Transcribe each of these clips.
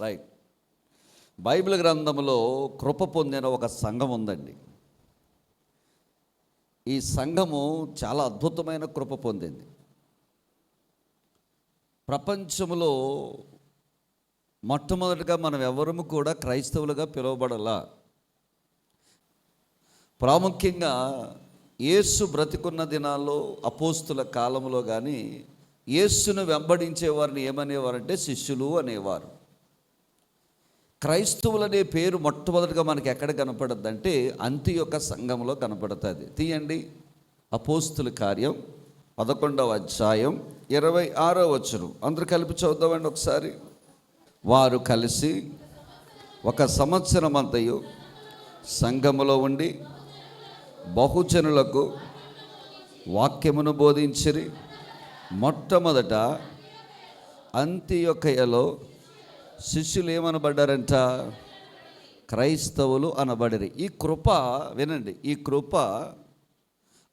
Right Bible గ్రంథంలో కృప పొందిన ఒక సంఘం ఉందండి. ఈ సంఘము చాలా అద్భుతమైన కృప పొందింది. ప్రపంచంలో మొట్టమొదటిగా మనం ఎవరము కూడా క్రైస్తవులుగా పిలువబడలా? ప్రాముఖ్యంగా యేసు బ్రతికున్న దినాల్లో అపోస్తుల కాలంలో కానీ యేసును వెంబడించే వారిని ఏమనేవారంటే శిష్యులు అనేవారు. క్రైస్తవులు అనే పేరు మొట్టమొదటిగా మనకి ఎక్కడ కనపడద్దు అంటే అంతి యొక్క సంఘంలో కనపడుతుంది. తీయండి. అపోస్తుల కార్యం పదకొండవ అధ్యాయం ఇరవై ఆరో వచ్చును అందరూ కలిపి చూద్దామండి ఒకసారి. వారు కలిసి ఒక సంవత్సరం అంతయు సంఘములో ఉండి బహుజనులకు వాక్యమును బోధించిరి. మొట్టమొదట అంత్యొకయలో శిష్యులు ఏమనబడ్డారంట? క్రైస్తవులు అనబడరు. ఈ కృప వినండి ఈ కృప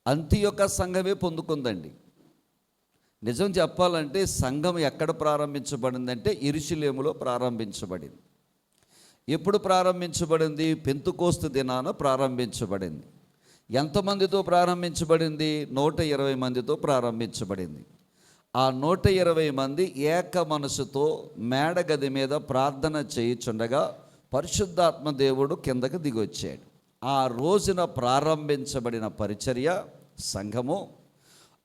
అంతి యొక్క సంఘమే పొందుకుందండి. నిజం చెప్పాలంటే సంఘం ఎక్కడ ప్రారంభించబడిందంటే ఇరుషులేములో ప్రారంభించబడింది. ఎప్పుడు ప్రారంభించబడింది? పెంతుకోస్తు దినాన ప్రారంభించబడింది. ఎంతమందితో ప్రారంభించబడింది? నూట ఇరవై మందితో ప్రారంభించబడింది. ఆ నూట ఇరవై మంది ఏక మనసుతో మేడగది మీద ప్రార్థన చేయుచుండగా పరిశుద్ధాత్మ దేవుడు కిందకి దిగొచ్చాడు. ఆ రోజున ప్రారంభించబడిన పరిచర్య సంఘము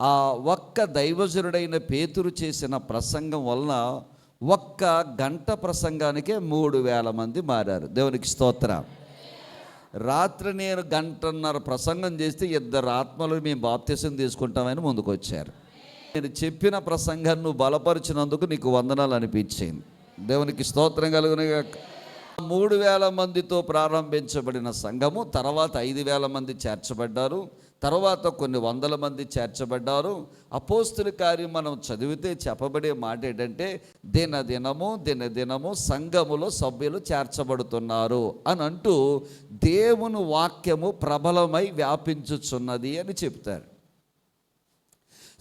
ఆ ఒక్క దైవజనుడైన పేతురు చేసిన ప్రసంగం వలన ఒక్క గంట ప్రసంగానికే మూడు వేల మంది మారారు. దేవునికి స్తోత్ర. రాత్రి నేను గంటన్నర ప్రసంగం చేస్తే ఇద్దరు ఆత్మలు మేము బాప్తీసం తీసుకుంటామని ముందుకు వచ్చారు నేను చెప్పిన ప్రసంగాన్ని నువ్వు బలపరిచినందుకు నీకు వందనాలు అనిపించింది. దేవునికి స్తోత్రం కలుగునగా. మూడు వేల మందితో ప్రారంభించబడిన సంఘము తర్వాత ఐదు వేల మంది చేర్చబడ్డారు తర్వాత కొన్ని వందల మంది చేర్చబడ్డారు. అపోస్తుల కార్యం మనం చదివితే చెప్పబడే మాట ఏంటంటే దినదినము దినదినము సంఘములో సభ్యులు చేర్చబడుతున్నారు అని అంటూ దేవుని వాక్యము ప్రబలమై వ్యాపించుచున్నది అని చెప్తారు.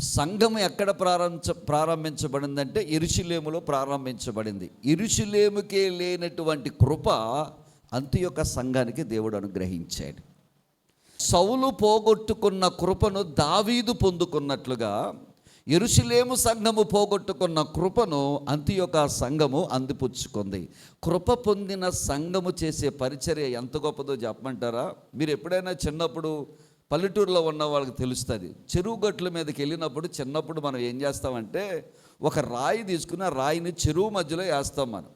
సంఘం ఎక్కడ ప్రారంభ ప్రారంభించబడిందంటే ఇరుషులేములో ప్రారంభించబడింది. ఇరుషులేముకే లేనటువంటి కృప అంత్యొక సంఘానికి దేవుడు అనుగ్రహించాడు. సౌలు పోగొట్టుకున్న కృపను దావీదు పొందుకున్నట్లుగా ఎరుషులేము సంఘము పోగొట్టుకున్న కృపను అంత్యొక సంఘము అందిపుచ్చుకుంది. కృప పొందిన సంఘము చేసే పరిచర్య ఎంత గొప్పదో చెప్పమంటారా? మీరు ఎప్పుడైనా చిన్నప్పుడు పల్లెటూరులో ఉన్న వాళ్ళకి తెలుస్తుంది. చెరువు గట్ల మీదకి వెళ్ళినప్పుడు చిన్నప్పుడు మనం ఏం చేస్తామంటే ఒక రాయి తీసుకుని ఆ రాయిని చెరువు మధ్యలో వేస్తాం మనం.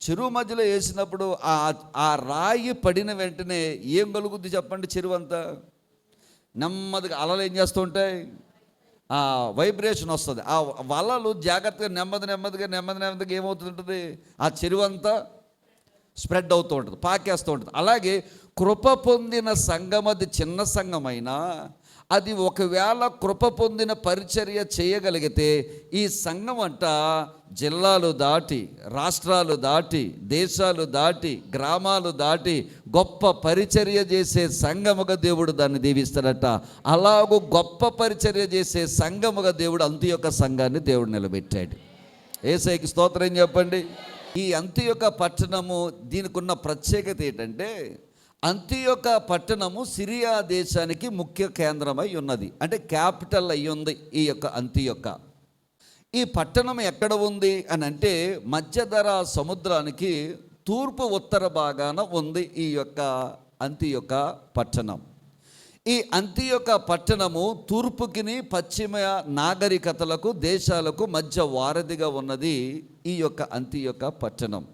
చెరువు మధ్యలో వేసినప్పుడు ఆ ఆ రాయి పడిన వెంటనే ఏం కలుగుద్ది చెప్పండి చెరువు అంతా నెమ్మదిగా అలలు ఏం చేస్తూ ఉంటాయి? ఆ వైబ్రేషన్ వస్తుంది. ఆ వలలు జాగ్రత్తగా నెమ్మది నెమ్మదిగా నెమ్మది నెమ్మదిగా ఏమవుతుంటుంది? ఆ చెరువు అంతా స్ప్రెడ్ అవుతూ ఉంటుంది పాకేస్తూ ఉంటుంది. అలాగే కృప పొందిన సంఘం అది చిన్న సంఘమైనా అది ఒకవేళ కృప పొందిన పరిచర్య చేయగలిగితే ఈ సంఘం అంట జిల్లాలు దాటి రాష్ట్రాలు దాటి దేశాలు దాటి గ్రామాలు దాటి గొప్ప పరిచర్య చేసే సంఘముగా దేవుడు దాన్ని దీవిస్తాడట. అలాగూ గొప్ప పరిచర్య చేసే సంఘముగా దేవుడు అంతు యొక్క సంఘాన్ని దేవుడు నిలబెట్టాడు. ఏసైకి స్తోత్రం చెప్పండి. ఈ అంత్యొక పట్టణము దీనికి ఉన్న ప్రత్యేకత ఏంటంటే అంత్యొక పట్టణము సిరియా దేశానికి ముఖ్య కేంద్రమై ఉన్నది. అంటే క్యాపిటల్ అయి ఉంది ఈ యొక్క అంత్యొక్క ఈ పట్టణం ఎక్కడ ఉంది అని అంటే మధ్యధర సముద్రానికి తూర్పు ఉత్తర భాగాన ఉంది ఈ యొక్క అంత్యొక్క పట్టణం. ఈ అంత్యొక్క పట్టణము తూర్పుకిని పశ్చిమ నాగరికతలకు దేశాలకు మధ్య వారధిగా ఉన్నది ఈ యొక్క అంత్యొక్క పట్టణం.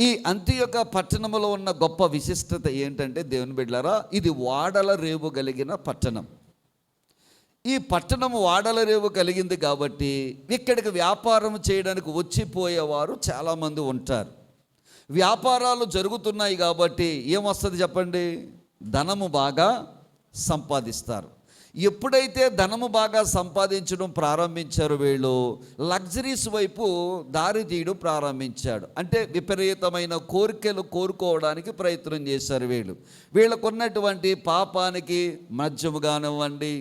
ఈ అంత్యొక్క పట్టణంలో ఉన్న గొప్ప విశిష్టత ఏంటంటే దేవుని బిడ్డలారా ఇది వాడల రేవు కలిగిన పట్టణం. ఈ పట్టణం వాడల రేవు కలిగింది కాబట్టి ఇక్కడికి వ్యాపారం చేయడానికి వచ్చిపోయేవారు చాలామంది ఉంటారు. వ్యాపారాలు జరుగుతున్నాయి కాబట్టి ఏమొస్తుంది చెప్పండి? ధనము బాగా సంపాదిస్తారు. ఎప్పుడైతే ధనము బాగా సంపాదించడం ప్రారంభించారు వీళ్ళు లగ్జరీస్ వైపు దారి తీయడం ప్రారంభించాడు. అంటే విపరీతమైన కోరికలు కోరుకోవడానికి ప్రయత్నం చేశారు వీళ్ళు. వీళ్ళకున్నటువంటి పాపానికి మద్యము కానివ్వండి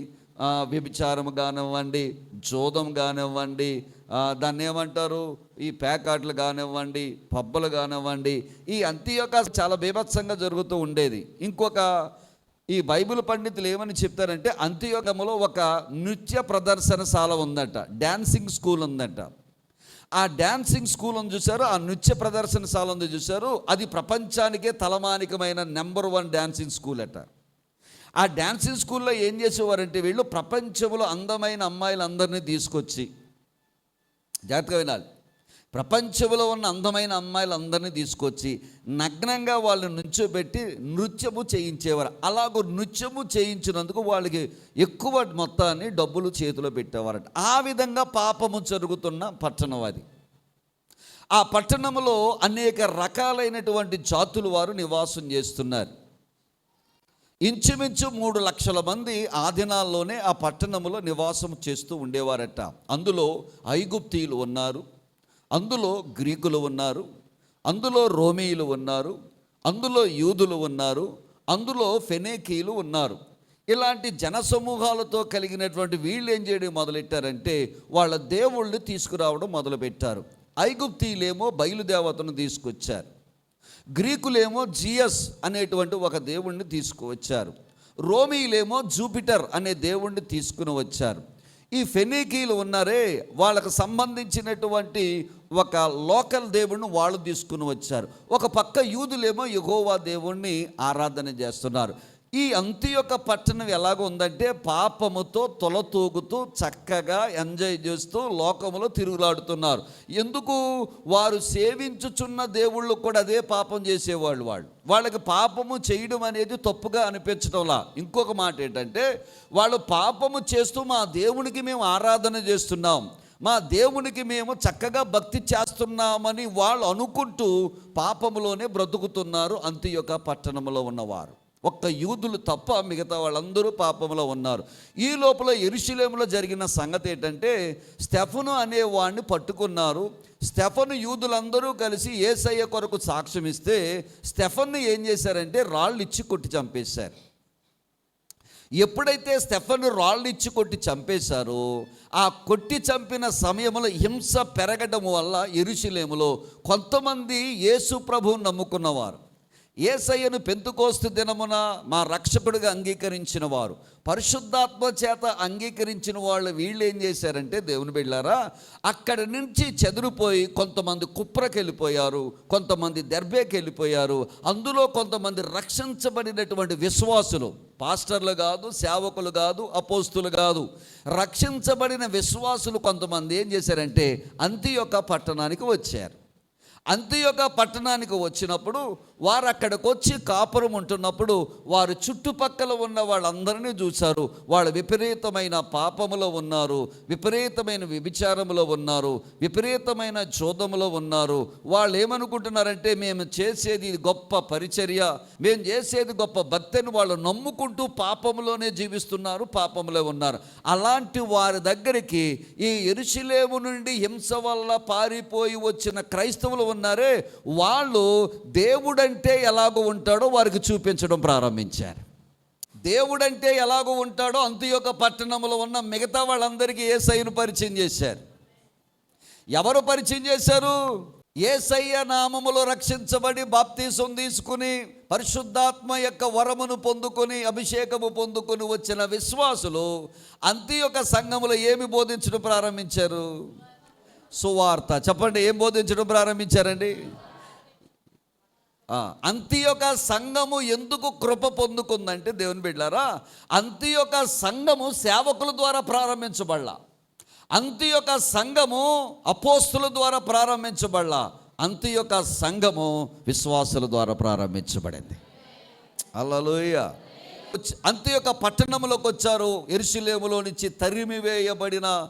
వ్యభిచారం కానివ్వండి జోదం కానివ్వండి దాన్ని ఏమంటారు? ఈ ప్యాకాట్లు కానివ్వండి పబ్బలు కానివ్వండి ఈ అంత్యొక చాలా బీభత్సంగా జరుగుతూ ఉండేది. ఇంకొక ఈ బైబిల్ పండితులు ఏమని చెప్తారంటే అంత్యోగములో ఒక నృత్య ప్రదర్శనశాల ఉందట డ్యాన్సింగ్ స్కూల్ ఉందట. ఆ డ్యాన్సింగ్ స్కూల్ ఉంది చూశారు ఆ నృత్య ప్రదర్శనశాల ఉంది చూశారు అది ప్రపంచానికే తలమానికమైన నెంబర్ వన్ డ్యాన్సింగ్ స్కూల్ అట. ఆ డ్యాన్సింగ్ స్కూల్లో ఏం చేసేవారంటే వీళ్ళు ప్రపంచంలో అందమైన అమ్మాయిలందరినీ తీసుకొచ్చి జాగ్రత్తగా వినాలి. ప్రపంచంలో ఉన్న అందమైన అమ్మాయిలందరినీ తీసుకొచ్చి నగ్నంగా వాళ్ళు నుంచోబెట్టి నృత్యము చేయించేవారు. అలాగూ నృత్యము చేయించినందుకు వాళ్ళకి ఎక్కువ మొత్తాన్ని డబ్బులు చేతిలో పెట్టేవారట. ఆ విధంగా పాపము జరుగుతున్న పట్టణం అది. ఆ పట్టణంలో అనేక రకాలైనటువంటి జాతులు వారు నివాసం చేస్తున్నారు. ఇంచుమించు మూడు లక్షల మంది ఆ దినాల్లోనే ఆ పట్టణంలో నివాసం చేస్తూ ఉండేవారట. అందులో ఐగుప్తీయులు ఉన్నారు. అందులో గ్రీకులు ఉన్నారు అందులో రోమీయులు ఉన్నారు అందులో యూదులు ఉన్నారు అందులో ఫెనేకీలు ఉన్నారు. ఇలాంటి జనసమూహాలతో కలిగినటువంటి వీళ్ళు ఏం చేయడం మొదలెట్టారంటే వాళ్ళ దేవుళ్ళు తీసుకురావడం మొదలుపెట్టారు. ఐగుప్తీయులేమో బయలుదేవతను తీసుకొచ్చారు. గ్రీకులేమో జియస్ అనేటువంటి ఒక దేవుణ్ణి తీసుకువచ్చారు. రోమీలేమో జూపిటర్ అనే దేవుణ్ణి తీసుకుని వచ్చారు. ఈ ఫెనీకీలు ఉన్నారే వాళ్ళకు సంబంధించినటువంటి ఒక లోకల్ దేవుణ్ణి వాళ్ళు తీసుకుని వచ్చారు. ఒక పక్క యూదులేమో యెహోవా దేవుణ్ణి ఆరాధన చేస్తున్నారు. ఈ అంత్యొక పట్టణం ఎలాగ ఉందంటే పాపముతో తొలతూగుతూ చక్కగా ఎంజాయ్ చేస్తూ లోకములో తిరుగులాడుతున్నారు. ఎందుకు? వారు సేవించుచున్న దేవుళ్ళు కూడా అదే పాపం చేసేవాళ్ళు వాళ్ళు. వాళ్ళకి పాపము చేయడం అనేది తప్పుగా అనిపించడంలా. ఇంకొక మాట ఏంటంటే వాళ్ళు పాపము చేస్తూ మా దేవునికి మేము ఆరాధన చేస్తున్నాం. మా దేవునికి మేము చక్కగా భక్తి చేస్తున్నామని వాళ్ళు అనుకుంటూ పాపములోనే బ్రతుకుతున్నారు అంత్యొక పట్టణంలో ఉన్నవారు. ఒక్క యూదులు తప్ప మిగతా వాళ్ళందరూ పాపంలో ఉన్నారు. ఈ లోపల ఎరుశలేములో జరిగిన సంగతి ఏంటంటే స్టెఫను అనే వాడిని పట్టుకున్నారు. స్టెఫను యూదులందరూ కలిసి ఏసయ్య కొరకు సాక్ష్యం ఇస్తే స్టెఫన్ను ఏం చేశారంటే రాళ్ళు ఇచ్చి కొట్టి చంపేశారు. ఎప్పుడైతే స్టెఫన్ రాళ్ళు ఇచ్చి కొట్టి చంపేశారో ఆ కొట్టి చంపిన సమయంలో హింస పెరగడం వల్ల ఎరుశలేములో కొంతమంది యేసు ప్రభువు నమ్ముకున్నవారు. ఏసయ్యను పెంతుకోస్తు దినమున మా రక్షకుడిగా అంగీకరించిన వారు. పరిశుద్ధాత్మ చేత అంగీకరించిన వాళ్ళు వీళ్ళు ఏం చేశారంటే దేవుని బిళ్ళారా అక్కడి నుంచి చెదిరిపోయి కొంతమంది కుప్రకి వెళ్ళిపోయారు కొంతమంది దర్బేకి వెళ్ళిపోయారు అందులో కొంతమంది రక్షించబడినటువంటి విశ్వాసులు పాస్టర్లు కాదు సేవకులు కాదు అపోస్తులు కాదు. రక్షించబడిన విశ్వాసులు కొంతమంది ఏం చేశారంటే అంత్యొక పట్టణానికి వచ్చారు. అంత్యొక పట్టణానికి వచ్చినప్పుడు వారు అక్కడికి వచ్చి కాపురం ఉంటున్నప్పుడు వారు చుట్టుపక్కల ఉన్న వాళ్ళందరినీ చూశారు. వాళ్ళు విపరీతమైన పాపములో ఉన్నారు విపరీతమైన వ్యభిచారములో ఉన్నారు విపరీతమైన జోదములో ఉన్నారు. వాళ్ళు ఏమనుకుంటున్నారంటే మేము చేసేది గొప్ప పరిచర్య మేము చేసేది గొప్ప భక్తిని వాళ్ళు నమ్ముకుంటూ పాపములోనే జీవిస్తున్నారు పాపములో ఉన్నారు. అలాంటి వారి దగ్గరికి ఈ ఎరుశిలేము నుండి హింస వల్ల పారిపోయి వచ్చిన క్రైస్తవులు ఉన్నారే వాళ్ళు దేవుడంటే ఎలాగో ఉంటాడో వారికి చూపించడం ప్రారంభించారు. దేవుడంటే ఎలాగో ఉంటాడో అంత్యొక పట్టణంలో ఉన్న మిగతా వాళ్ళందరికీ ఏ సైను పరిచయం చేశారు. ఎవరు పరిచయం చేశారు? ఏసయ్య నామములో రక్షించబడి బాప్తీసం తీసుకుని పరిశుద్ధాత్మ యొక్క వరమును పొందుకొని అభిషేకము పొందుకొని వచ్చిన విశ్వాసులు అంత్యొక సంఘములో ఏమి బోధించడం ప్రారంభించారు? సువార్త. చెప్పండి ఏం బోధించడం ప్రారంభించారండి? అంతి అంత్యొక సంఘము ఎందుకు కృప పొందుకుందంటే దేవుని బిడ్డారా అంత్యొక సంఘము సేవకుల ద్వారా ప్రారంభించబడలా. అంత్యొక సంఘము అపోస్తుల ద్వారా ప్రారంభించబడలా. అంత్యొక సంఘము విశ్వాసుల ద్వారా ప్రారంభించబడింది. అల్లలోయ అంత్యొక పట్టణంలోకి వచ్చారు ఎరుసలేములో నుంచి తరిమి వేయబడిన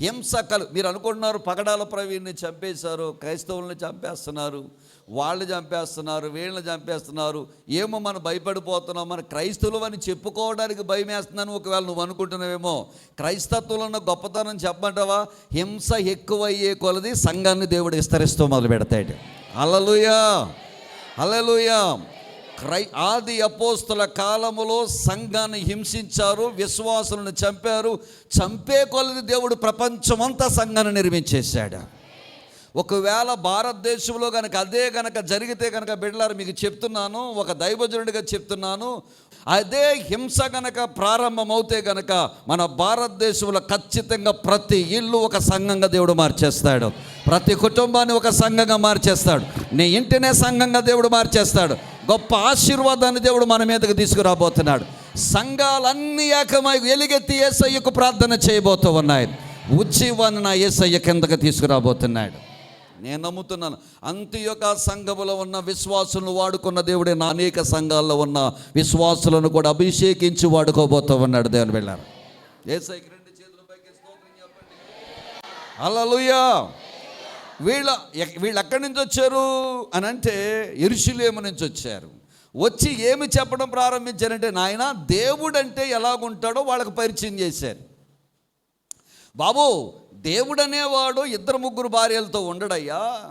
హింసకలు. మీరు అనుకుంటున్నారు పగడాల ప్రవీణ్ని చంపేశారు క్రైస్తవుల్ని చంపేస్తున్నారు వాళ్ళు చంపేస్తున్నారు వీళ్ళని చంపేస్తున్నారు. ఏమో మనం భయపడిపోతున్నాం మన క్రైస్తవులు అని చెప్పుకోవడానికి భయం వేస్తున్నాను ఒకవేళ నువ్వు అనుకుంటున్నావేమో. క్రైస్తత్వంలో ఉన్న గొప్పతనం చెప్పమంటావా? హింస ఎక్కువయ్యే కొలది సంఘాన్ని దేవుడు విస్తరిస్తూ మొదలు పెడతాడు అలలుయా అలలుయా క్రై ఆది అపోస్తుల కాలములో సంఘాన్ని హింసించారు విశ్వాసులను చంపారు. చంపే కొలది దేవుడు ప్రపంచమంతా సంఘాన్ని నిర్మించేశాడు. ఒకవేళ భారతదేశంలో కనుక అదే కనుక జరిగితే కనుక బిడ్డలారు మీకు చెప్తున్నాను ఒక దైవజనుడిగా చెప్తున్నాను అదే హింస గనక ప్రారంభమవుతే గనక మన భారతదేశంలో ఖచ్చితంగా ప్రతి ఇల్లు ఒక సంఘంగా దేవుడు మార్చేస్తాడు. ప్రతి కుటుంబాన్ని ఒక సంఘంగా మార్చేస్తాడు. నీ ఇంటినే సంఘంగా దేవుడు మార్చేస్తాడు. గొప్ప ఆశీర్వాదాన్ని దేవుడు మన మీదకి తీసుకురాబోతున్నాడు. సంఘాలన్నీ ఏకమై ఎలుగెత్తి ఏసయ్యకు ప్రార్థన చేయబోతూ ఉన్నాయి. ఉజ్జీవాన్ని నా ఏసయ్య కిందకి తీసుకురాబోతున్నాడు. నేను నమ్ముతున్నాను అంత్యొక సంఘములో ఉన్న విశ్వాసులను వాడుకున్న దేవుడే నా అనేక సంఘాల్లో ఉన్న విశ్వాసులను కూడా అభిషేకించి వాడుకోబోతూ ఉన్నాడు దేవుని వెళ్ళారు ఏసైకి రెండు చేతులు అలలుయా వీళ్ళ వీళ్ళు ఎక్కడి నుంచి వచ్చారు అని అంటే ఎరుషులేము నుంచి వచ్చారు. వచ్చి ఏమి చెప్పడం ప్రారంభించారంటే నాయన దేవుడు అంటే ఎలాగుంటాడో వాళ్ళకి పరిచయం చేశారు. బాబు దేవుడనేవాడు ఇద్దరు ముగ్గురు భార్యలతో ఉండడయ్యా.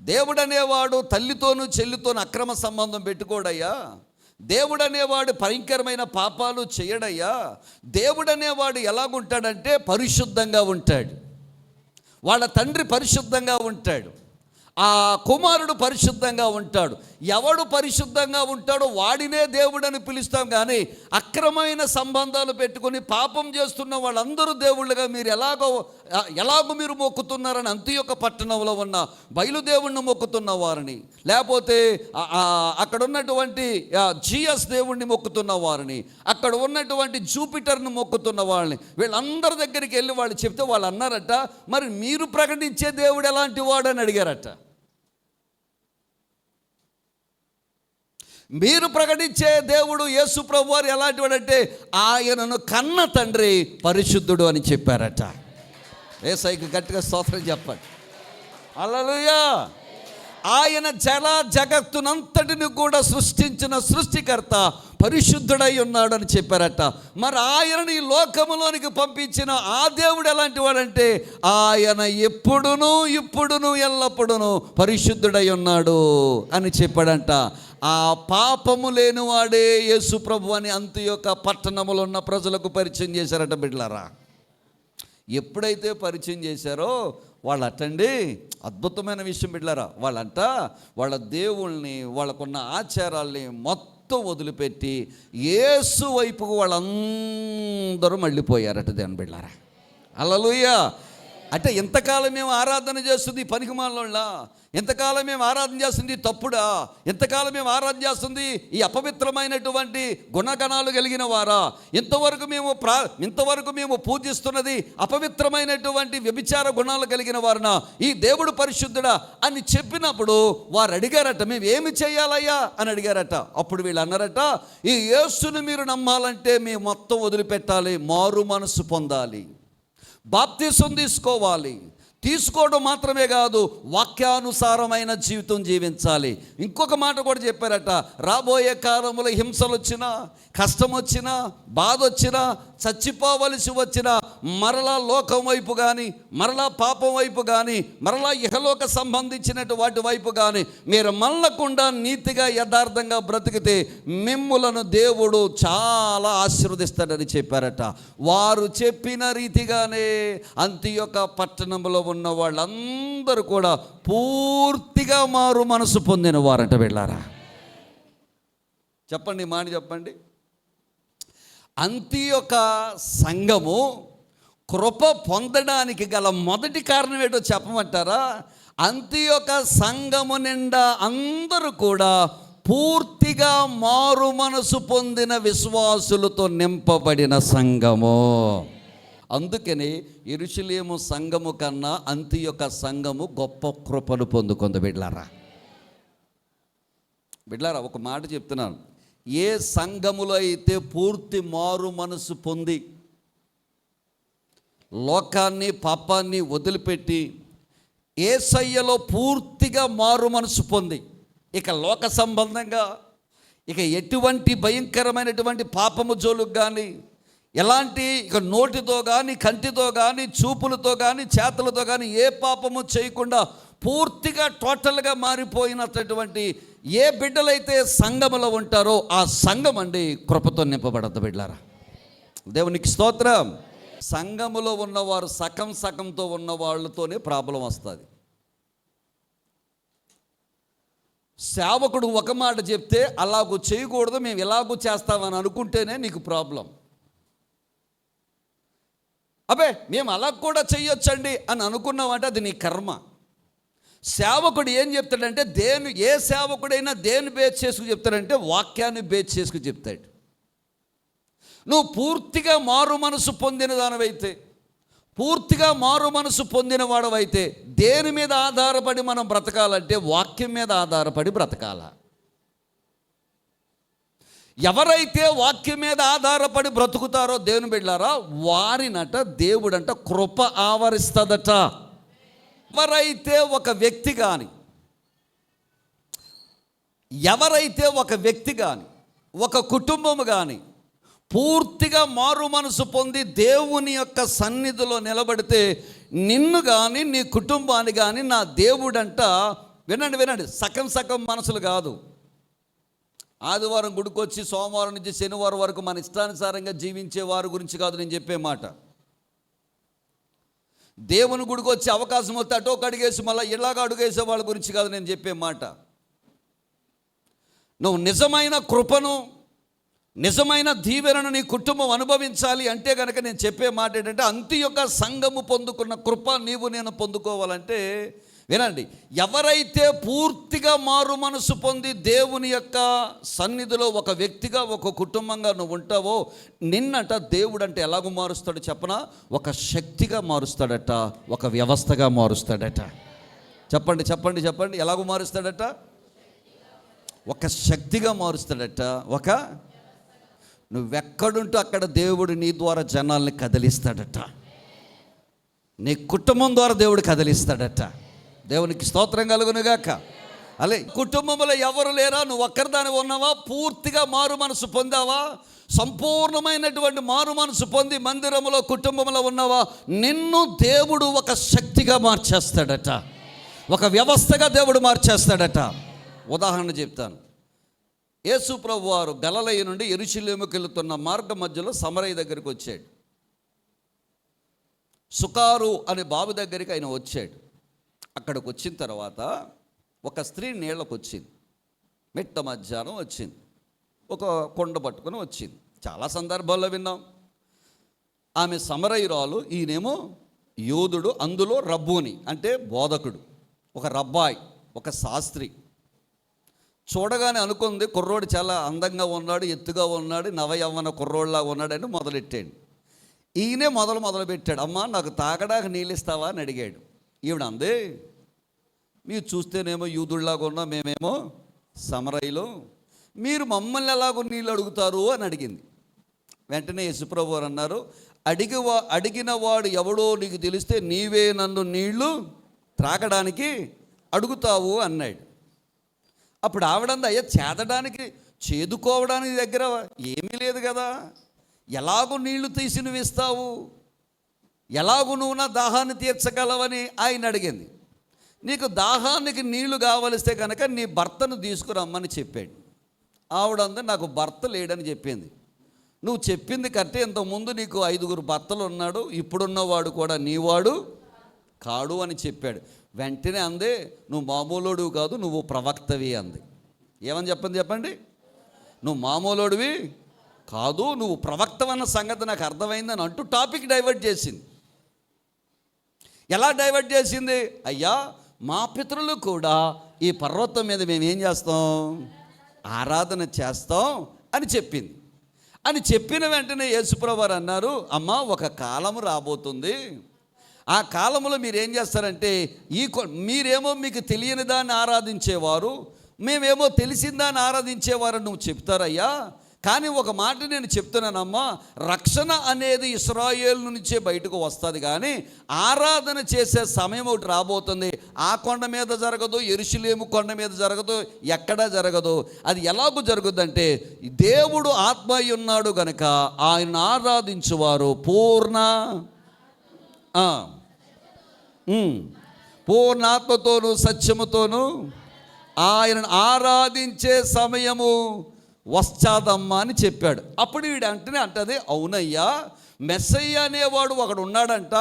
దేవుడనేవాడు తల్లితోనూ చెల్లితోనూ అక్రమ సంబంధం పెట్టుకోడయ్యా. దేవుడనేవాడు భయంకరమైన పాపాలు చేయడయ్యా. దేవుడనేవాడు ఎలాగుంటాడంటే పరిశుద్ధంగా ఉంటాడు. వాళ్ళ తండ్రి పరిశుద్ధంగా ఉంటాడు. ఆ కుమారుడు పరిశుద్ధంగా ఉంటాడు. ఎవడు పరిశుద్ధంగా ఉంటాడో వాడినే దేవుడని పిలుస్తాం కానీ అక్రమైన సంబంధాలు పెట్టుకొని పాపం చేస్తున్న వాళ్ళందరూ దేవుళ్ళుగా మీరు ఎలాగో ఎలాగో మీరు మొక్కుతున్నారని అంత్యొక్క పట్టణంలో ఉన్న బయలుదేవుణ్ణి మొక్కుతున్న వారిని లేకపోతే అక్కడ ఉన్నటువంటి జిఎస్ దేవుణ్ణి మొక్కుతున్న వారిని అక్కడ ఉన్నటువంటి జూపిటర్ని మొక్కుతున్న వాళ్ళని వీళ్ళందరి దగ్గరికి వెళ్ళి వాళ్ళు చెప్తే వాళ్ళు అన్నారట మరి మీరు ప్రకటించే దేవుడు ఎలాంటి వాడు? అని అడిగారట. మీరు ప్రకటించే దేవుడు యేసు ప్రభు వారు ఎలాంటి వాడంటే ఆయనను కన్న తండ్రి పరిశుద్ధుడు అని చెప్పారట. ఏ సైకి గట్టిగా స్తోత్రం చెప్పండి. అలలుయా ఆయన జల జగత్తునంతటిని కూడా సృష్టించిన సృష్టికర్త పరిశుద్ధుడై ఉన్నాడు అని చెప్పారట. మరి ఆయనని ఈ లోకములోనికి పంపించిన ఆ దేవుడు ఎలాంటి వాడంటే ఆయన ఎప్పుడును ఇప్పుడును ఎల్లప్పుడును పరిశుద్ధుడై ఉన్నాడు అని చెప్పాడంట. ఆ పాపము లేనివాడే యేసు ప్రభు అని అంత యొక్క పట్టణములో ఉన్న ప్రజలకు పరిచయం చేశారట బిడ్లారా ఎప్పుడైతే పరిచయం చేశారో వాళ్ళు అట్టండి అద్భుతమైన విషయం బిడ్డారా వాళ్ళంట వాళ్ళ దేవుల్ని వాళ్ళకున్న ఆచారాల్ని మొత్తం వదిలిపెట్టి యేసు వైపుకు వాళ్ళందరూ మళ్ళీపోయారట దేని బిళ్ళారా అలలుయ్యా అంటే ఎంతకాలం మేము ఆరాధన చేస్తుంది పనికి మాలోళ్ళ ఎంతకాలం మేము ఆరాధన చేస్తుంది తప్పుడా? ఎంతకాలం మేము ఆరాధన చేస్తుంది ఈ అపవిత్రమైనటువంటి గుణగణాలు కలిగిన వారా? ఇంతవరకు మేము ప్రా ఇంతవరకు మేము పూజిస్తున్నది అపవిత్రమైనటువంటి వ్యభిచార గుణాలు కలిగిన వారినా? ఈ దేవుడు పరిశుద్ధుడా అని చెప్పినప్పుడు వారు అడిగారట మేము ఏమి చేయాలయ్యా? అని అడిగారట. అప్పుడు వీళ్ళు అన్నారట ఈ యేసుని మీరు నమ్మాలంటే మేము మొత్తం వదిలిపెట్టాలి మారు మనసు పొందాలి. బాప్తీసం తీసుకోవాలి. తీసుకోవడం మాత్రమే కాదు వాక్యానుసారమైన జీవితం జీవించాలి. ఇంకొక మాట కూడా చెప్పారట రాబోయే కాలంలో హింసలు వచ్చినా కష్టం వచ్చినా బాధ వచ్చినా చచ్చిపోవలసి వచ్చినా మరలా లోకం వైపు కానీ మరలా పాపం వైపు కానీ మరలా ఇహలోక సంబంధించినటు వాటి వైపు కానీ మీరు మల్లకుండా నీతిగా యథార్థంగా బ్రతికితే మిమ్ములను దేవుడు చాలా ఆశీర్వదిస్తాడని చెప్పారట. వారు చెప్పిన రీతిగానే అంత్యొక పట్టణంలో ఉన్న వాళ్ళందరూ కూడా పూర్తిగా మారు మనసు పొందిన వారంట వెళ్ళారా చెప్పండి ఈ మాట చెప్పండి. యొక్క సంఘము కృప పొందడానికి గల మొదటి కారణం ఏంటో చెప్పమంటారా? అంతి యొక్క సంఘము నిండా అందరూ కూడా పూర్తిగా మారు మనసు పొందిన విశ్వాసులతో నింపబడిన సంఘము. అందుకని ఇరుషులేము సంఘము కన్నా అంతి యొక్క సంఘము గొప్ప కృపను పొందుకుంది బిడ్లారా. బిడ్లారా ఒక మాట చెప్తున్నాను. ఏ సంఘములో అయితే పూర్తి మారు మనసు పొంది లోకాన్ని పాపాన్ని వదిలిపెట్టి ఏసయ్యలో పూర్తిగా మారు మనసు పొంది ఇక లోక సంబంధంగా ఇక ఎటువంటి భయంకరమైనటువంటి పాపము జోలుకు కానీ ఎలాంటి ఇక నోటితో కానీ కంటితో కానీ చూపులతో కానీ చేతులతో కానీ ఏ పాపము చేయకుండా పూర్తిగా టోటల్గా మారిపోయినటువంటి ఏ బిడ్డలైతే సంఘములో ఉంటారో ఆ సంఘం అండి కృపతో నింపబడద్దు బిడ్డారా దేవునికి స్తోత్రం. సంఘములో ఉన్నవారు సగం సగంతో ఉన్న వాళ్ళతోనే ప్రాబ్లం వస్తుంది. సేవకుడు ఒక మాట చెప్తే అలాగూ చేయకూడదు మేము ఇలాగూ చేస్తామని అనుకుంటేనే నీకు ప్రాబ్లం. అబ్బే మేము అలా కూడా చెయ్యొచ్చండి అని అనుకున్నామంటే అది నీ కర్మ. సేవకుడు ఏం చెప్తాడంటే దేని ఏ సేవకుడైనా దేని బేస్ చేసుకు చెప్తాడంటే వాక్యాన్ని బేస్ చేసుకు చెప్తాడు. నువ్వు పూర్తిగా మారు మనసు పొందిన దానివైతే పూర్తిగా మారు మనసు పొందిన వాడవైతే దేని మీద ఆధారపడి మనం బ్రతకాలంటే వాక్యం మీద ఆధారపడి బ్రతకాల. ఎవరైతే వాక్యం మీద ఆధారపడి బ్రతుకుతారో దేవుని బిడ్డారా వారినట దేవుడంట కృప ఆవరిస్తుందట. ఎవరైతే ఒక వ్యక్తి కానీ ఎవరైతే ఒక వ్యక్తి కానీ ఒక కుటుంబం కానీ పూర్తిగా మారు మనసు పొంది దేవుని యొక్క సన్నిధిలో నిలబడితే నిన్ను కానీ నీ కుటుంబాన్ని కానీ నా దేవుడంట వినండి వినండి. సగం సగం మనసులు కాదు. ఆదివారం గుడికొచ్చి సోమవారం నుంచి శనివారం వరకు మన ఇష్టానుసారంగా జీవించే వారి గురించి కాదు నేను చెప్పే మాట. దేవుని గుడికి వచ్చే అవకాశం వస్తే అటో అడిగేసి మళ్ళీ ఇలాగ అడుగేసే వాళ్ళ గురించి కాదు నేను చెప్పే మాట. నువ్వు నిజమైన కృపను నిజమైన దీవెనను నీ కుటుంబం అనుభవించాలి అంటే కనుక నేను చెప్పే మాట ఏంటంటే అంతి యొక్క సంఘము పొందుకున్న కృప నీవు నేను పొందుకోవాలంటే వినండి ఎవరైతే పూర్తిగా మారు మనసు పొంది దేవుని యొక్క సన్నిధిలో ఒక వ్యక్తిగా ఒక కుటుంబంగా నువ్వు ఉంటావో నిన్నట దేవుడు అంటే ఎలాగో మారుస్తాడు చెప్పనా? ఒక శక్తిగా మారుస్తాడట ఒక వ్యవస్థగా మారుస్తాడట. చెప్పండి చెప్పండి చెప్పండి ఎలాగో మారుస్తాడట? ఒక శక్తిగా మారుస్తాడట ఒక నువ్వెక్కడుంటూ అక్కడ దేవుడు నీ ద్వారా జనాల్ని కదిలిస్తాడట. నీ కుటుంబం ద్వారా దేవుడు కదిలిస్తాడట. దేవునికి స్తోత్రం కలుగునుగాక. అలే కుటుంబంలో ఎవరు లేరా? నువ్వు ఒక్కరిదాని ఉన్నావా? పూర్తిగా మారు మనసు పొందావా? సంపూర్ణమైనటువంటి మారు మనసు పొంది మందిరంలో కుటుంబంలో ఉన్నావా? నిన్ను దేవుడు ఒక శక్తిగా మార్చేస్తాడట. ఒక వ్యవస్థగా దేవుడు మార్చేస్తాడట. ఉదాహరణ చెప్తాను. యేసు ప్రభు వారు గలలయ్య నుండి ఎరుశలేముకి వెళుతున్న మార్గం మధ్యలో సమరయ్య దగ్గరికి వచ్చాడు. సుకారు అనే బాబు దగ్గరికి ఆయన వచ్చాడు. అక్కడికి వచ్చిన తర్వాత ఒక స్త్రీ నీళ్ళకు వచ్చింది మిట్ట మధ్యాహ్నం వచ్చింది. ఒక కొండ పట్టుకొని వచ్చింది. చాలా సందర్భాల్లో విన్నాం. ఆమె సమరయురాలు ఈయనేమో యోధుడు అందులో రబ్బుని అంటే బోధకుడు ఒక రబ్బాయి ఒక శాస్త్రి. చూడగానే అనుకుంది కుర్రోడు చాలా అందంగా ఉన్నాడు ఎత్తుగా ఉన్నాడు నవయవ్వన కుర్రోడ్లా ఉన్నాడని మొదలెట్టాడు. ఈయనే మొదలు మొదలు పెట్టాడు అమ్మా నాకు తాగడానికి నీళ్ళు ఇస్తావా అని అడిగాడు. ఈవిడ అందే మీరు చూస్తేనేమో యూదుల్లాగా ఉన్నా మేమేమో సమరయిలో. మీరు మమ్మల్ని ఎలాగో నీళ్ళు అడుగుతారు అని అడిగింది. వెంటనే యశుప్రభు వారు అన్నారు అడిగి అడిగిన వాడు ఎవడో నీకు తెలిస్తే నీవే నన్ను నీళ్ళు త్రాగడానికి అడుగుతావు అన్నాడు. అప్పుడు ఆవిడంది అయ్యా చేదడానికి చేదుకోవడానికి దగ్గర ఏమీ లేదు కదా. ఎలాగో నీళ్ళు తీసి నువ్వు ఇస్తావు? ఎలాగో నువ్వు నా దాహాన్ని తీర్చగలవని ఆయన అడిగింది. నీకు దాహానికి నీళ్ళు కావలిస్తే కనుక నీ భర్తను తీసుకురమ్మని చెప్పాడు. ఆవిడంది నాకు భర్త లేడని చెప్పింది. నువ్వు చెప్పింది కరెక్టే ఇంతకుముందు నీకు ఐదుగురు భర్తలు ఉన్నాడు ఇప్పుడున్నవాడు కూడా నీవాడు కాడు అని చెప్పాడు. వెంటనే అందే నువ్వు మామూలుడు కాదు నువ్వు ప్రవక్తవి అంది. ఏమని చెప్పండి చెప్పండి? నువ్వు మామూలుడివి కాదు నువ్వు ప్రవక్తవన్న సంగతి నాకు అర్థమైందని అంటూ టాపిక్ డైవర్ట్ చేసింది. ఎలా డైవర్ట్ చేసింది? అయ్యా మా పితరులు కూడా ఈ పర్వతం మీద మేము ఏం చేస్తాం? ఆరాధన చేస్తాం అని చెప్పింది. అని చెప్పిన వెంటనే యేసుప్రవారు అన్నారు అమ్మ ఒక కాలం రాబోతుంది. ఆ కాలంలో మీరేం చేస్తారంటే ఈ కొ- మీరేమో మీకు తెలియని దాన్ని ఆరాధించేవారు మేమేమో తెలిసిందాన్ని ఆరాధించేవారని ఆరాధించేవారు నువ్వు చెప్తారయ్యా. కానీ ఒక మాట నేను చెప్తున్నానమ్మా రక్షణ అనేది ఇస్రాయేల్ నుంచే బయటకు వస్తుంది కానీ ఆరాధన చేసే సమయం ఒకటి రాబోతుంది. ఆ కొండ మీద జరగదు ఎరుషులేము కొండ మీద జరగదు ఎక్కడా జరగదు. అది ఎలాగూ జరుగుద్దంటే దేవుడు ఆత్మ అయి ఉన్నాడు గనక ఆయన ఆరాధించువారు పూర్ణ పూర్ణాత్మతోనూ సత్యముతోనూ ఆయనను ఆరాధించే సమయము వస్తాదమ్మా అని చెప్పాడు. అప్పుడు వీడు అంటేనే అంటది అవునయ్యా మెస్సయ్య అనేవాడు ఒకడు ఉన్నాడంట.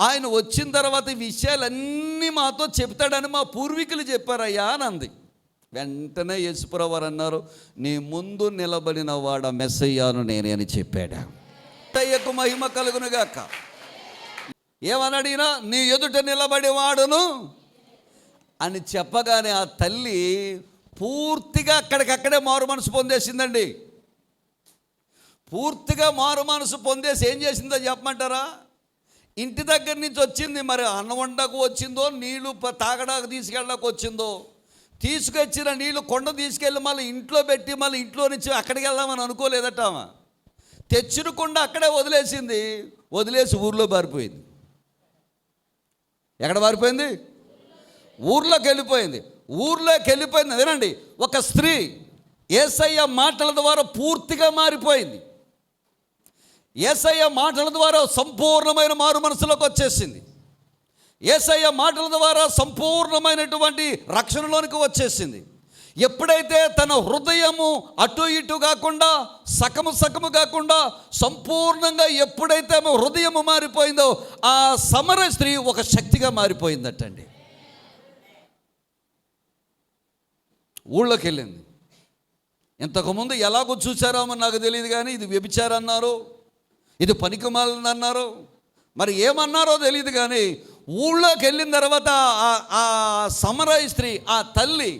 ఆయన వచ్చిన తర్వాత ఈ విషయాలన్నీ మాతో చెప్తాడని మా పూర్వీకులు చెప్పారయ్యా అని అంది. వెంటనే యేసుప్రవారు అన్నారు నీ ముందు నిలబడిన వాడ మెస్సయ్యాను నేనే అని చెప్పాడు. అయ్యకు మహిమ కలుగునుగాక ఏమని అడిగినా నీ ఎదుట నిలబడి వాడును అని చెప్పగానే ఆ తల్లి పూర్తిగా అక్కడికక్కడే మారు మనసు పొందేసిందండి. పూర్తిగా మారు మనసు పొందేసి ఏం చేసిందో చెప్పమంటారా? ఇంటి దగ్గర నుంచి వచ్చింది మరి అన్నం వండకు వచ్చిందో నీళ్ళు తాగడానికి తీసుకెళ్ళడానికి వచ్చిందో తీసుకొచ్చిన నీళ్ళు కొండ తీసుకెళ్ళి మళ్ళీ ఇంట్లో పెట్టి మళ్ళీ ఇంట్లో నుంచి అక్కడికి వెళ్దామని అనుకోలేదట తెచ్చిన కొండ అక్కడే వదిలేసింది వదిలేసి ఊర్లో పారిపోయింది. ఎక్కడ పారిపోయింది? ఊర్లోకి వెళ్ళిపోయింది. ఊర్లోకి వెళ్ళిపోయింది వినండి ఒక స్త్రీ ఏసయ్య మాటల ద్వారా పూర్తిగా మారిపోయింది. ఏసయ్య మాటల ద్వారా సంపూర్ణమైన మారు మనసులోకి వచ్చేసింది. ఏసయ్య మాటల ద్వారా సంపూర్ణమైనటువంటి రక్షణలోనికి వచ్చేసింది. ఎప్పుడైతే తన హృదయము అటు ఇటు కాకుండా సకము సకము కాకుండా సంపూర్ణంగా ఎప్పుడైతే ఆమె హృదయము మారిపోయిందో ఆ సమర స్త్రీ ఒక శక్తిగా మారిపోయిందటండి. ఊళ్ళోకి వెళ్ళింది ఇంతకుముందు ఎలాగో చూసారామో నాకు తెలియదు కానీ ఇది వ్యభిచారన్నారు ఇది పనికిమాలని అన్నారు మరి ఏమన్నారో తెలియదు కానీ ఊళ్ళోకి వెళ్ళిన తర్వాత ఆ- ఆ సమరాయి స్త్రీ ఆ తల్లి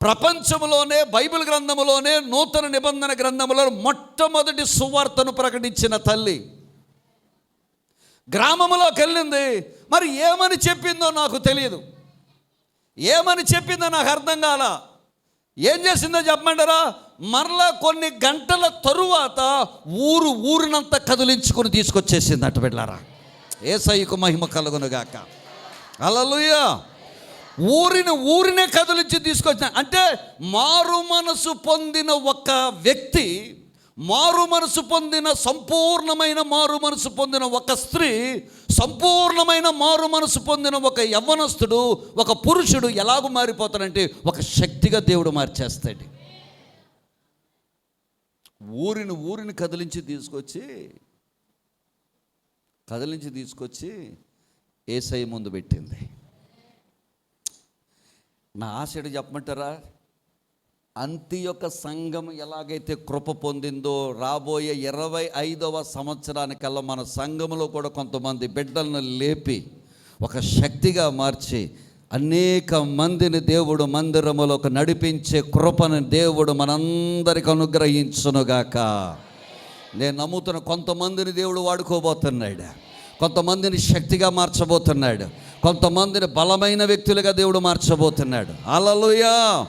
ప్రపంచంలోనే బైబిల్ గ్రంథంలోనే నూతన నిబంధన గ్రంథములో మొట్టమొదటి సువార్తను ప్రకటించిన తల్లి. గ్రామంలోకి వెళ్ళింది మరి ఏమని చెప్పిందో నాకు తెలియదు ఏమని చెప్పిందో నాకు అర్థం కాల. ఏం చేసిందో చెప్పమంటారా? మరలా కొన్ని గంటల తరువాత ఊరు ఊరినంతా కదిలించుకొని తీసుకొచ్చేసింది అటు వెళ్ళారా ఏ సైకు మహిమ కలుగునుగాక అలలుయా ఊరిని ఊరినే కదిలించి తీసుకొచ్చిన. అంటే మారు మనసు పొందిన ఒక వ్యక్తి మారు మనసు పొందిన సంపూర్ణమైన మారు మనసు పొందిన ఒక స్త్రీ సంపూర్ణమైన మారు మనసు పొందిన ఒక యవ్వనస్తుడు ఒక పురుషుడు ఎలాగ మారిపోతాడంటే ఒక శక్తిగా దేవుడు మార్చేస్తాడు. ఊరిని ఊరిని కదిలించి తీసుకొచ్చి కదిలించి తీసుకొచ్చి ఏసై ముందు పెట్టింది. నా ఆశడు చెప్పమంటారా? అంతి యొక్క సంఘం ఎలాగైతే కృప పొందిందో రాబోయే ఇరవై ఐదవ సంవత్సరానికల్లా మన సంఘంలో కూడా కొంతమంది బిడ్డలను లేపి ఒక శక్తిగా మార్చి అనేక మందిని దేవుడు మందిరములోకి నడిపించే కృపను దేవుడు మనందరికి అనుగ్రహించునుగాక. నేను నమ్ముతున్న కొంతమందిని దేవుడు వాడుకోబోతున్నాడు. కొంతమందిని శక్తిగా మార్చబోతున్నాడు. కొంతమందిని బలమైన వ్యక్తులుగా దేవుడు మార్చబోతున్నాడు. అలలుయా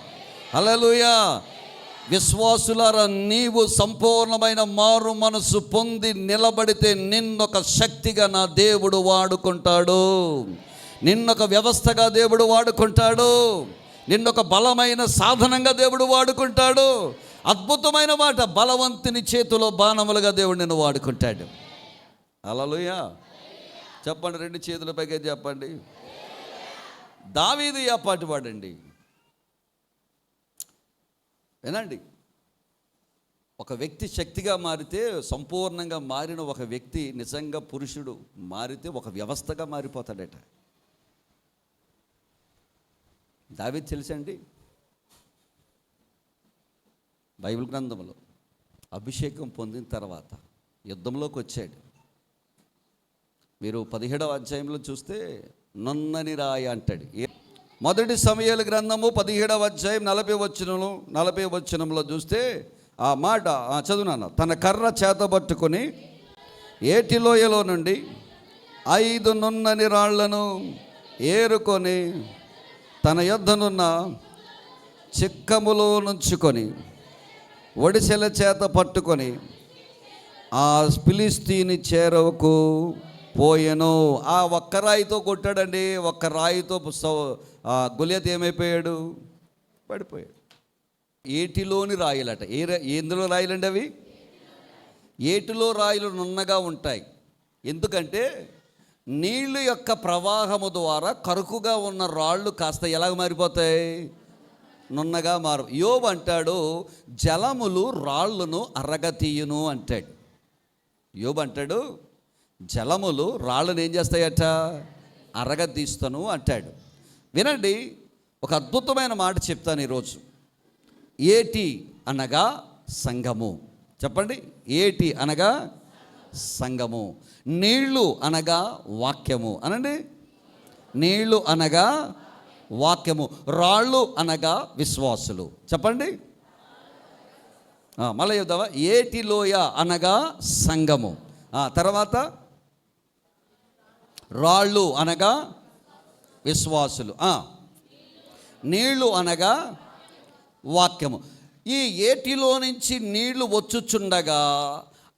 అలలుయా విశ్వాసులారా నీవు సంపూర్ణమైన మారు మనసు పొంది నిలబడితే నిన్నొక శక్తిగా నా దేవుడు వాడుకుంటాడు. నిన్నొక వ్యవస్థగా దేవుడు వాడుకుంటాడు. నిన్నొక బలమైన సాధనంగా దేవుడు వాడుకుంటాడు. అద్భుతమైన మాట బలవంతుని చేతిలో బాణములుగా దేవుడు నిన్ను వాడుకుంటాడు. అలలుయా చెప్పండి రెండు చేతుల పైకే చెప్పండి. దావీది ఆ పాట పాడండి. వినండి. ఒక వ్యక్తి శక్తిగా మారితే సంపూర్ణంగా మారిన ఒక వ్యక్తి నిజంగా పురుషుడు మారితే ఒక వ్యవస్థగా మారిపోతాడట. దావీదు తెలుసండి? బైబిల్ గ్రంథంలో అభిషేకం పొందిన తర్వాత యుద్ధంలోకి వచ్చాడు. మీరు పదిహేడవ అధ్యాయంలో చూస్తే నొన్నని రాయి అంటాడు. ఏ- మొదటి సమయాల గ్రంథము పదిహేడవ అధ్యాయం నలభై వచ్చినము నలభై వచనంలో చూస్తే ఆ మాట ఆ తన కర్ర చేతబట్టుకొని ఏటిలోయలో నుండి ఐదు నున్నని రాళ్ళను ఏరుకొని తన యొద్దనున్న చిక్కములో నుంచుకొని ఒడిసెల చేత పట్టుకొని ఆ పిలిస్తీని చేరవకు పోయెను. ఆ ఒక్క రాయితో కొట్టాడండి. ఒక్క రాయితో సౌ- గొలియత్ ఏమైపోయాడు? పడిపోయాడు. ఏటిలోని రాయలట. ఏ ఎందులో రాయలండి అవి? ఏటిలో రాయిలు నున్నగా ఉంటాయి. ఎందుకంటే నీళ్ళు యొక్క ప్రవాహము ద్వారా కరుకుగా ఉన్న రాళ్ళు కాస్త ఎలాగ మారిపోతాయి? నున్నగా మారు. యోబు అంటాడు జలములు రాళ్ళను అరగతీయును అంటాడు. యోబు అంటాడు జలములు రాళ్ళను ఏం చేస్తాయట? అరగదీస్తను అంటాడు. వినండి ఒక అద్భుతమైన మాట చెప్తాను ఈరోజు. ఏటి అనగా సంఘము చెప్పండి ఏటి అనగా సంఘము నీళ్ళు అనగా వాక్యము. అనండి. నీళ్ళు అనగా వాక్యము. రాళ్ళు అనగా విశ్వాసులు. చెప్పండి. మళ్ళీ చెప్తావా? ఏటి లోయ అనగా సంఘము తర్వాత రాళ్ళు అనగా విశ్వాసులు. నీళ్ళు అనగా వాక్యము. ఈ ఏటిలో నుంచి నీళ్ళు వచ్చుచుండగా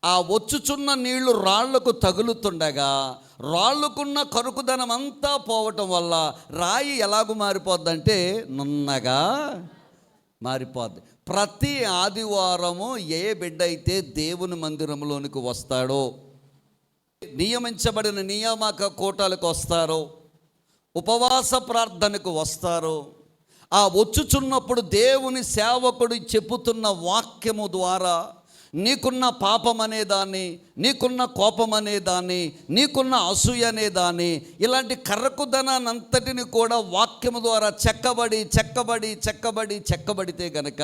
ఆ వచ్చుచున్న నీళ్ళు రాళ్ళకు తగులుతుండగా రాళ్ళకున్న కరుకుదనం అంతా పోవటం వల్ల రాయి ఎలాగూ మారిపోద్దంటే నున్నగా మారిపోద్ది. ప్రతి ఆదివారము ఏ బిడ్డ అయితే దేవుని మందిరంలోనికి వస్తాడో నియమించబడిన నియామక కోటాలకు వస్తారో ఉపవాస ప్రార్థనకు వస్తారో ఆ వచ్చుచున్నప్పుడు దేవుని సేవకుడు చెప్పుతున్న వాక్యము ద్వారా నీకున్న పాపం అనే దాన్ని నీకున్న కోపం అనే దాన్ని నీకున్న అసూయ అనే దాన్ని ఇలాంటి కర్రకుదనాన్నంతటిని కూడా వాక్యము ద్వారా చెక్కబడి చెక్కబడి చెక్కబడి చెక్కబడితే గనక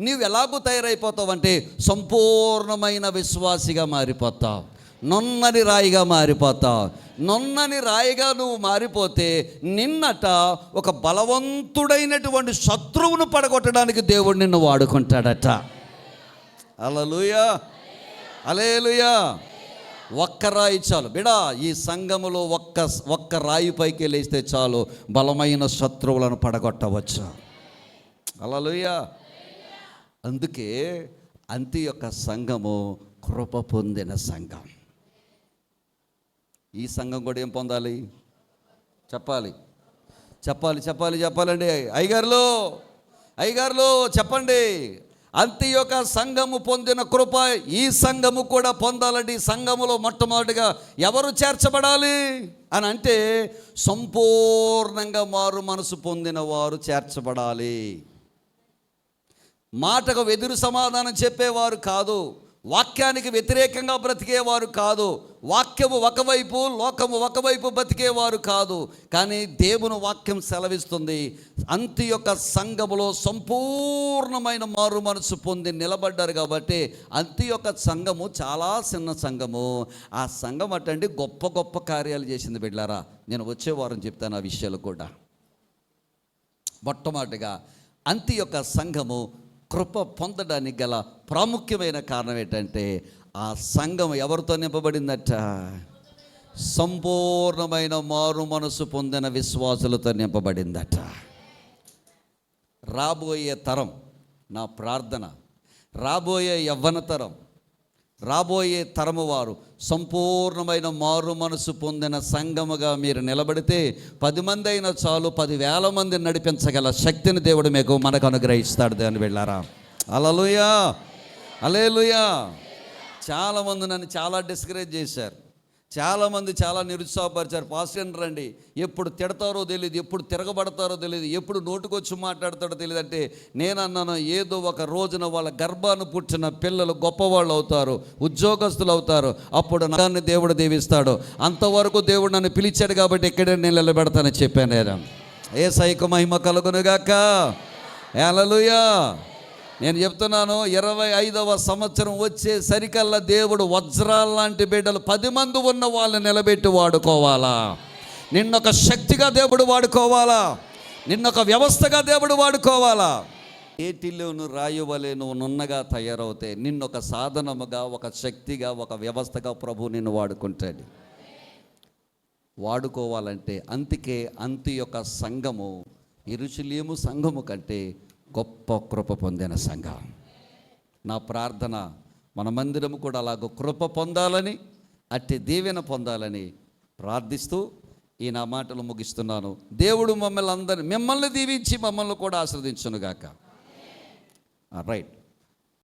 నీవు ఎలాగూ తయారైపోతావంటే సంపూర్ణమైన విశ్వాసిగా మారిపోతావు. నొన్నని రాయిగా మారిపోతావు నొన్నని రాయిగా నువ్వు మారిపోతే నిన్నట ఒక బలవంతుడైనటువంటి శత్రువును పడగొట్టడానికి దేవుడు నిన్ను వాడుకుంటాడట. అలలుయా. అలేలుయా. ఒక్క రాయి చాలు. బిడా ఈ సంఘములో ఒక్క ఒక్క రాయి పైకి లేస్తే చాలు బలమైన శత్రువులను పడగొట్టవచ్చు. అలలుయా. అందుకే అంతి యొక్క సంఘము కృప పొందిన సంఘం. ఈ సంఘం కూడా ఏం పొందాలి? చెప్పాలి. చెప్పాలి చెప్పాలి చెప్పాలండి. అయ్యగారులో అయ్యగారులో చెప్పండి. అంతి యొక్క సంఘము పొందిన కృప ఈ సంఘము కూడా పొందాలండి. ఈ సంఘములో మొట్టమొదటిగా ఎవరు చేర్చబడాలి? అని అంటే సంపూర్ణంగా మారు మనసు పొందిన వారు చేర్చబడాలి. మాటకు ఎదురు సమాధానం చెప్పేవారు కాదు. వాక్యానికి వ్యతిరేకంగా బ్రతికేవారు కాదు. వాక్యము ఒకవైపు లోకము ఒకవైపు బ్రతికేవారు కాదు. కానీ దేవుని వాక్యం సెలవిస్తుంది. అంతి యొక్క సంఘములో సంపూర్ణమైన మారు మనసు పొంది నిలబడ్డారు కాబట్టి అంతి యొక్క సంఘము చాలా చిన్న సంఘము. ఆ సంఘం అటండి గొప్ప గొప్ప కార్యాలు చేసింది బిడ్డారా నేను వచ్చే వారం చెప్తాను ఆ విషయాలు కూడా. మొట్టమొదటిగా అంతి యొక్క సంఘము కృప పొందడానికి గల ప్రాముఖ్యమైన కారణం ఏంటంటే ఆ సంఘం ఎవరితో నింపబడిందట? సంపూర్ణమైన మారు మనసు పొందిన విశ్వాసులతో నింపబడిందట. రాబోయే తరం నా ప్రార్థన రాబోయే యవ్వన తరం రాబోయే తరము వారు సంపూర్ణమైన మారు మనసు పొందిన సంగముగా మీరు నిలబడితే పది మంది అయినా చాలు పదివేల మందిని నడిపించగల శక్తిని దేవుడు మీకు మనకు అనుగ్రహిస్తాడు దాన్ని వెళ్ళారా? అలలుయా అలేలుయా చాలామంది నన్ను చాలా డిస్కరేజ్ చేశారు. చాలామంది చాలా నిరుత్సాహపరిచారు. పాస్టర్ రండి. ఎప్పుడు తిడతారో తెలియదు ఎప్పుడు తిరగబడతారో తెలియదు ఎప్పుడు నోటుకొచ్చి మాట్లాడతారో తెలియదు అంటే నేనన్నాను ఏదో ఒక రోజున వాళ్ళ గర్భాన్ని పుట్టిన పిల్లలు గొప్పవాళ్ళు అవుతారు ఉద్యోగస్తులు అవుతారు. అప్పుడు నన్ను దేవుడు దీవిస్తాడు. అంతవరకు దేవుడు నన్ను పిలిచాడు కాబట్టి ఇక్కడే నేను నిలబెడతానని చెప్పాను నేను ఏ సైకు మహిమ కలుగునుగాక. ఏలలుయా నేను చెప్తున్నాను ఇరవై ఐదవ సంవత్సరం వచ్చే సరికల్లా దేవుడు వజ్రాల లాంటి బిడ్డలు పది మంది ఉన్న వాళ్ళని నిలబెట్టి వాడుకోవాలా? నిన్నొక శక్తిగా దేవుడు వాడుకోవాలా? నిన్నొక వ్యవస్థగా దేవుడు వాడుకోవాలా? ఏటిలోను రాయువలే నువ్వు నున్నగా తయారవుతే నిన్నొక సాధనముగా ఒక శక్తిగా ఒక వ్యవస్థగా ప్రభు నిన్ను వాడుకుంటాడు. వాడుకోవాలంటే అంతికే అంతి యొక్క సంఘము ఇరుచులేము సంఘము కంటే గొప్ప కృప పొందిన సంఘం. నా ప్రార్థన మన మందిరము కూడా అలాగ కృప పొందాలని అట్టి దీవెన పొందాలని ప్రార్థిస్తూ ఈ నా మాటలు ముగిస్తున్నాను. దేవుడు మమ్మల్ని అందరిని మిమ్మల్ని దీవించి మమ్మల్ని కూడా ఆశ్రదించునుగాక రైట్